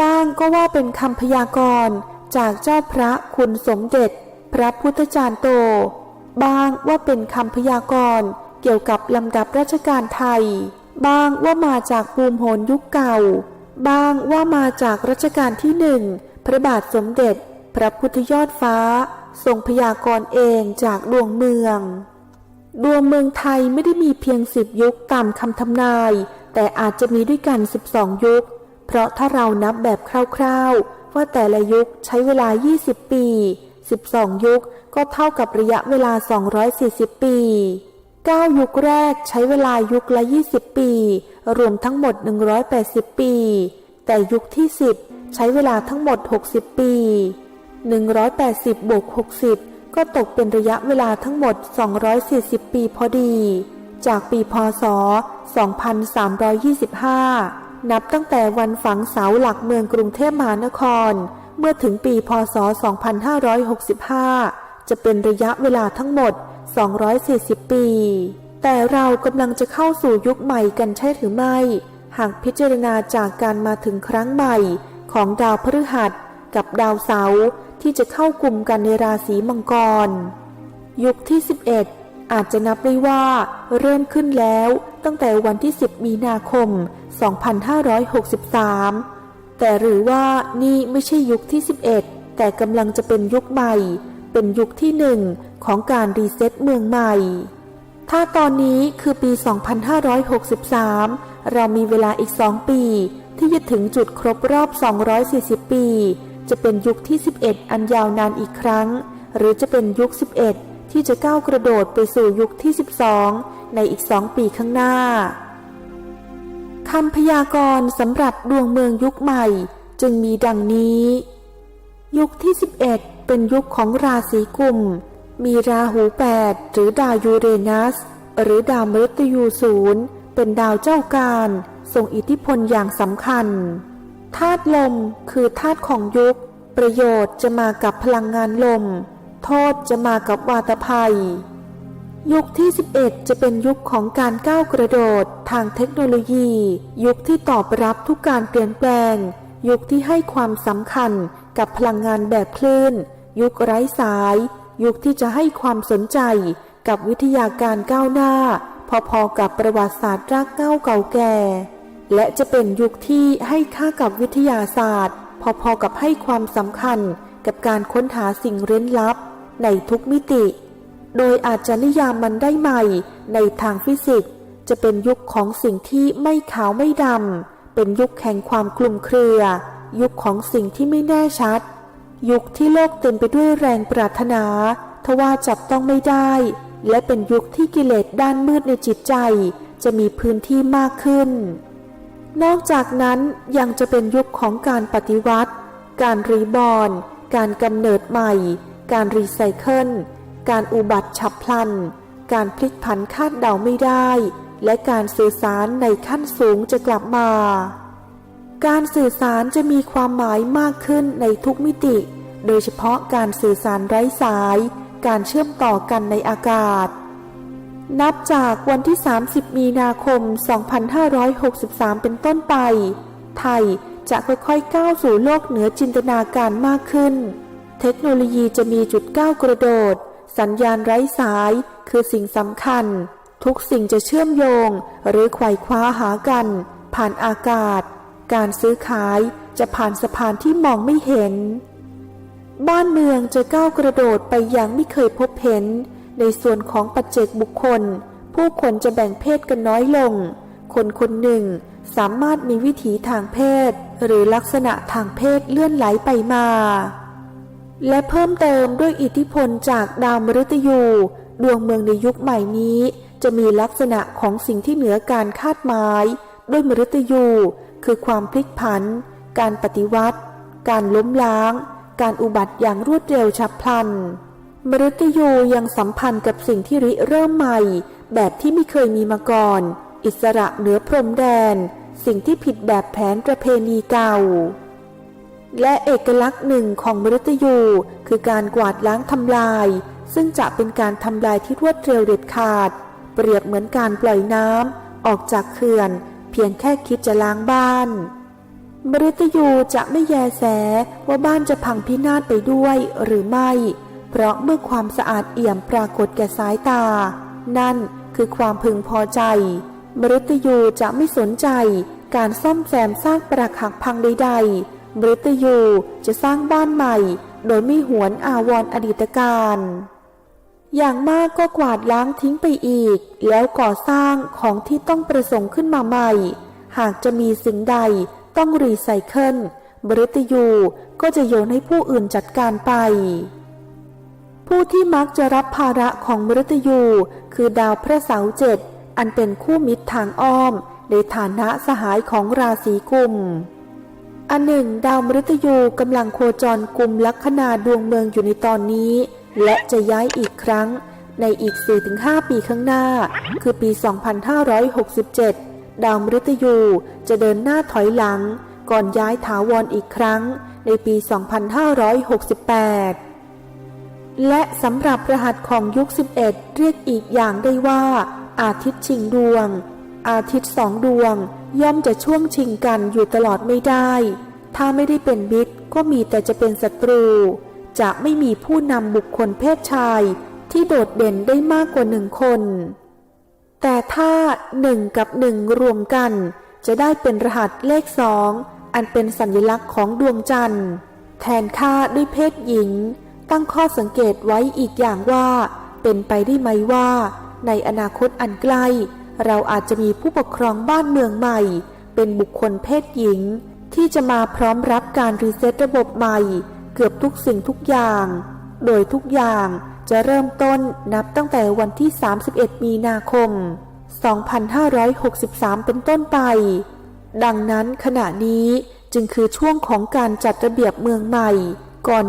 บ้างก็ว่าเป็นคำพยากรณ์จากเจ้าพระคุณสมเด็จ พระพุทธจารย์โต บ้างว่าเป็นคำพยากรณ์เกี่ยวกับลำดับราชการไทย บ้างว่ามาจากภูมิโหนยุคเก่า บ้างว่ามาจากรัชกาลที่หนึ่งพระบาทสมเด็จ พระพุทธยอดฟ้า ทรงพยากรณ์เองจากดวงเมือง ดวงเมืองไทยไม่ได้มีเพียงสิบยุคตามคำทำนาย แต่อาจจะมีด้วยกัน12ยุค เพราะถ้าเรานับแบบคร่าวๆ ว่าแต่ละยุคใช้เวลา 20 ปี 12 ยุคก็เท่ากับระยะเวลา 240 ปี 9 ยุคแรกใช้เวลายุคละ 20 ปี รวมทั้งหมด 180 ปี แต่ยุคที่ 10 ใช้เวลาทั้งหมด 60 ปี 180 บวก 60 ก็ตกเป็นระยะเวลาทั้งหมด 240 ปีพอดี จากปีพศ 2325 นับตั้งแต่วันฝังเสาหลักเมืองกรุงเทพมหานคร เมื่อถึงปีพศ 2565 จะเป็นระยะเวลาทั้งหมด 240 ปี แต่เรากำลังจะเข้าสู่ยุคใหม่กันใช่หรือไม่ หากพิจารณาจากการมาถึงครั้งใหม่ของดาวพฤหัสกับดาวเสาร์ที่จะเข้ากลุ่มกันในราศีมังกร ยุคที่ 11 อาจจะนับได้ว่าเริ่มขึ้นแล้ว ตั้งแต่วันที่ 10 มีนาคม 2563 แต่หรือว่านี่ไม่ใช่ยุคที่ 11 แต่กำลังจะเป็นยุคใหม่ เป็นยุคที่หนึ่งของการรีเซ็ตเมืองใหม่ ถ้าตอนนี้คือปี 2563 เรามีเวลาอีก 2 ปี ที่จะถึงจุดครบรอบ 240 ปี จะเป็นยุคที่ 11 อันยาวนานอีกครั้ง หรือจะเป็นยุค 11 ที่จะก้าวกระโดดไปสู่ยุคที่ 12 ในอีก2ปีข้างหน้าคำพยากรณ์สำหรับดวงเมืองยุคใหม่จึงมีดังนี้ ยุคที่ 11 เป็นยุคของราศีกุม มีราหูแปดหรือดาวยูเรนัส หรือดาวมฤตยูศูนย์เป็นดาวเจ้าการทรงอิทธิพลอย่างสำคัญธาตุลมคือธาตุของยุค ประโยชน์จะมากับพลังงานลม โทษจะมากับวาตภัย ยุคที่ 11 จะเป็นยุคของการก้าวกระโดดทางเทคโนโลยี ยุคที่ตอบรับทุกการเปลี่ยนแปลง ยุคที่ให้ความสำคัญกับพลังงานแบบคลื่น ยุคไร้สาย ยุคที่จะให้ความสนใจกับวิทยาการก้าวหน้า พอๆกับประวัติศาสตร์รากเง้าเก่าแก่ และจะเป็นยุคที่ให้ค่ากับวิทยาศาสตร์ พอๆกับให้ความสำคัญกับการค้นหาสิ่งเร้นลับในทุกมิติ โดยอาจจะนิยามมันได้ใหม่ ในทางฟิสิกส์จะเป็นยุคของสิ่งที่ไม่ขาวไม่ดำ เป็นยุคแห่งความคลุมเครือ ยุคของสิ่งที่ไม่แน่ชัด ยุคที่โลกเต็มไปด้วยแรงปรารถนาทว่าจับต้องไม่ได้ และเป็นยุคที่กิเลสด้านมืดในจิตใจ จะมีพื้นที่มากขึ้น นอกจากนั้นยังจะเป็นยุคของการปฏิวัติ การรีบอน การกำเนิดใหม่ การรีไซเคิล การอุบัติฉับพลัน การพลิกผันคาดเดาไม่ได้ และการสื่อสารในขั้นสูงจะกลับมา การสื่อสารจะมีความหมายมากขึ้นในทุกมิติ โดยเฉพาะการสื่อสารไร้สาย การเชื่อมต่อกันในอากาศ นับจากวันที่ 30 มีนาคม 2563 เป็นต้นไป ไทยจะค่อยๆ ก้าวสู่โลกเหนือจินตนาการมากขึ้น เทคโนโลยีจะมีจุดก้าวกระโดด สัญญาณไร้สายคือสิ่งสำคัญ ทุกสิ่งจะเชื่อมโยง หรือไขว่คว้าหากัน ผ่านอากาศ การซื้อขายจะผ่านสะพานที่มองไม่เห็น บ้านเมืองจะก้าวกระโดดไปอย่างไม่เคยพบเห็น ในส่วนของปัจเจกบุคคล ผู้คนจะแบ่งเพศกันน้อยลง คนคนหนึ่งสามารถมีวิถีทางเพศ หรือลักษณะทางเพศเลื่อนไหลไปมา และเพิ่มเติมด้วยอิทธิพลจากดาวมฤตยู ดวงเมืองในยุคใหม่นี้ จะมีลักษณะของสิ่งที่เหนือการคาดหมาย ด้วยมฤตยู คือความพลิกผัน การปฏิวัติ การล้มล้าง การอุบัติอย่างรวดเร็วฉับพลัน มฤตยูยังสัมพันธ์กับสิ่งที่ริเริ่มใหม่ แบบที่ไม่เคยมีมาก่อน อิสระเหนือพรมแดน สิ่งที่ผิดแบบแผนประเพณีเก่า และเอกลักษณ์หนึ่งของมฤตยูคือการกวาดล้างทำลาย ซึ่งจะเป็นการทำลายที่รวดเร็วเด็ดขาด เปรียบเหมือนการปล่อยน้ำออกจากเขื่อน เพียงแค่คิดจะล้างบ้านมฤตยูจะไม่แยแสว่าบ้านจะพังพินาศไปด้วยหรือไม่ เพราะเมื่อความสะอาดเอี่ยมปรากฏแก่สายตา นั่นคือความพึงพอใจ มฤตยูจะไม่สนใจการซ่อมแซมสร้างปรักหักพังใดๆ มฤตยูจะสร้างบ้านใหม่ โดยไม่หวนอาวรณ์อดีตการ อย่างมากก็กวาดล้างทิ้งไปอีก แล้วก่อสร้างของที่ต้องประสงค์ขึ้นมาใหม่ หากจะมีสิ่งใดต้องรีไซเคิลบริตยูก็จะโยนให้ผู้อื่นจัดการไป ผู้ที่มักจะรับภาระของมฤตยูคือดาวพระเสาร์เจ็ดอันเป็นคู่มิตรทางอ้อม ในฐานะสหายของราศีกุม อันหนึ่ง ดาวมฤตยูกำลังโคจรกลุ่มลัคนาดวงเมืองอยู่ในตอนนี้ และจะย้ายอีกครั้งในอีก 4-5 ปีข้างหน้า คือปี 2567 ดาวมฤตยูจะเดินหน้าถอยหลัง ก่อนย้ายถาวรอีกครั้งในปี 2568 และสำหรับรหัสของยุค 11 เรียกอีกอย่างได้ว่า อาทิตย์ชิงดวง อาทิตย์สองดวงย่อมจะช่วงชิงกันอยู่ตลอดไม่ได้ ถ้าไม่ได้เป็นมิตรก็มีแต่จะเป็นศัตรู จะไม่มีผู้นำบุคคลเพศชายที่โดดเด่นได้มากกว่าหนึ่งคน แต่ถ้าหนึ่งกับหนึ่งรวมกัน จะได้เป็นรหัสเลขสองอันเป็นสัญลักษณ์ของดวงจันทร์ แทนค่าด้วยเพศหญิง ตั้งข้อสังเกตไว้อีกอย่างว่า เป็นไปได้ไหมว่า ในอนาคตอันใกล้ เราอาจจะมีผู้ปกครองบ้านเมืองใหม่ เป็นบุคคลเพศหญิง ที่จะมาพร้อมรับการรีเซ็ตระบบใหม่ เกือบทุกสิ่งทุกอย่าง โดยทุกอย่างจะเริ่มต้นนับตั้งแต่วันที่ 31 มีนาคม 2563 เป็นต้นไป ดังนั้นขณะนี้จึงคือช่วงของการจัดระเบียบเมืองใหม่ก่อน